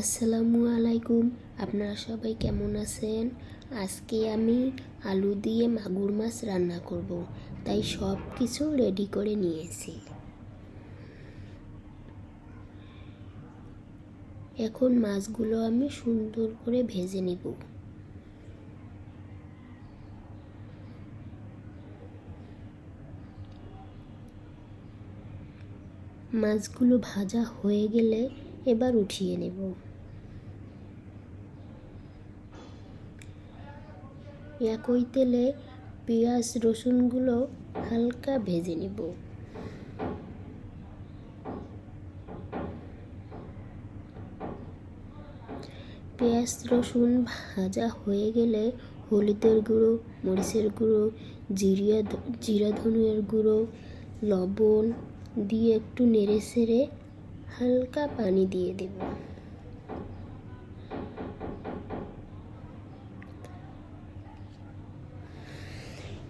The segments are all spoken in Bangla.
আসসালামু আলাইকুম। আপনারা সবাই কেমন আছেন? আজকে আমি আলু দিয়ে মাগুর মাছ রান্না করব। তাই সব কিছু রেডি করে নিয়েছি। এখন মাছগুলো আমি সুন্দর করে ভেজে নিব। মাছগুলো ভাজা হয়ে গেলে এবার উঠিয়ে নেব। একই তেলে পেঁয়াজ, রসুনগুলো হালকা ভেজে নেব। পেঁয়াজ, রসুন ভাজা হয়ে গেলে হলুদের গুঁড়ো, মরিচের গুঁড়ো, জিরিয়া জিরা ধনুয়ের গুঁড়ো, লবণ দিয়ে একটু নেড়ে সেড়ে হালকা পানি দিয়ে দেব।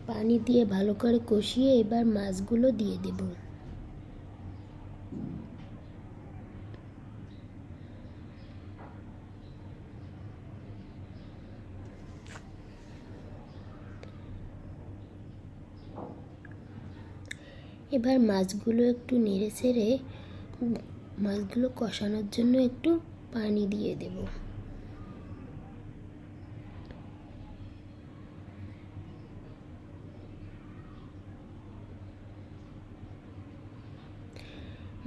পানি দিয়ে ভালো করে কষিয়ে এবার মাছগুলো দিয়ে দেব। এবার মাছগুলো একটু নেড়ে ছেড়ে মাছগুলো কষানোর জন্য একটু পানি দিয়ে দেব।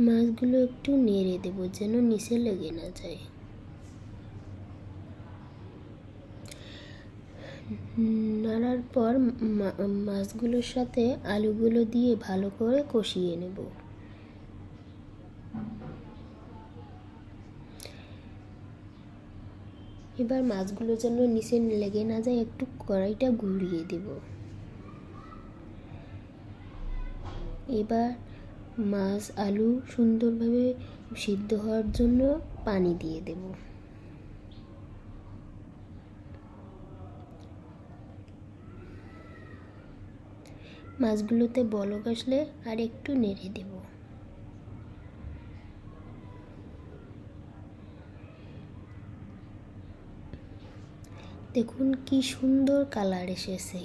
মাছগুলো একটু নেড়ে দেব যেন নিচে লেগে না যায়। নাড়ার পর মাছগুলোর সাথে আলুগুলো দিয়ে ভালো করে কষিয়ে নেব। এবার মাছগুলো যেন নিচে লেগে না যায়, একটু কড়াইটা ঘুরিয়ে দেব। এবার মাছ, আলু সুন্দরভাবে সিদ্ধ হওয়ার জন্য পানি দিয়ে দেব। মাছগুলোতে বলক আসলে আর একটু নেড়ে দেব। দেখুন কি সুন্দর কালার এসেছে।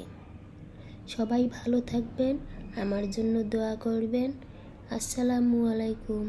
সবাই ভালো থাকবেন আমার জন্য দোয়া করবেন। আসসালামু আলাইকুম।